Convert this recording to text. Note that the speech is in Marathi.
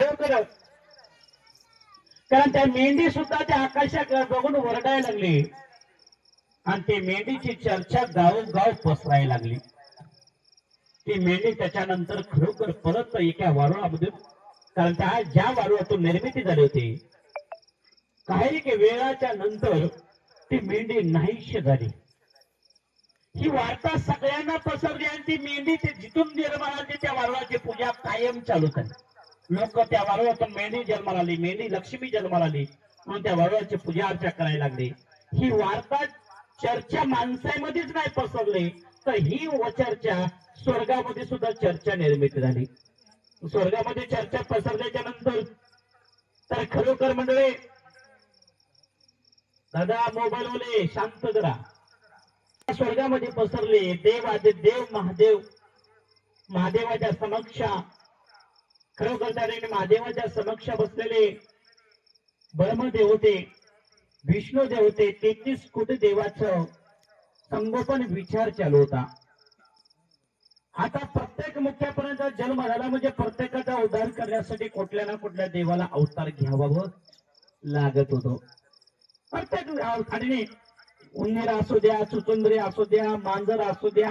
खरोखर कारण त्या मेंढी सुद्धा त्या आकाशाकडे बघून वरडायला लागली. आणि ती मेंढीची चर्चा गावोगाव पसरायला लागली. ती मेंढी त्याच्यानंतर खरोखर परत एका वारुळामध्ये कारण त्या ज्या वारुळातून निर्मिती झाली होती काही वेळाच्या नंतर ती मेंढी नाहीशी झाली. ही वार्ता सगळ्यांना पसरली आणि ती मेंढी ते जिथून निर्माण आली त्या वारुळाची पूजा कायम चालू झाली. लोक त्या वारुळातून मेंढी जन्माला आली मेंढी लक्ष्मी जन्माला आली म्हणून त्या वारुळाची पूजा अर्चा करायला लागली. ही वार्ता चर्चा माणसामध्येच नाही पसरली तर ही चर्चा स्वर्गामध्ये सुद्धा चर्चा निर्मिती झाली. स्वर्गामध्ये चर्चा पसरल्याच्या नंतर तर खरोखर मंडळी दादा मोबाईल वाले शांत जरा. स्वर्गामध्ये पसरले देव आदे देव महादेव महादेवाच्या समक्षा खरोखर महादेवाच्या समक्ष बसलेले ब्रह्मदेव होते विष्णुदेव होते तेहतीस कोटी देवाचं संगोपन विचार चालू होता. आता प्रत्येक मुख्यापर्यंत जन्म झाला म्हणजे प्रत्येकाचा उद्धार करण्यासाठी कुठल्या ना कुठल्या देवाला अवतार घ्यावा लागत होतो. प्रत्येक अवतारीने उन्नेर असू द्या चुचुंद्री असू द्या मांजर असू द्या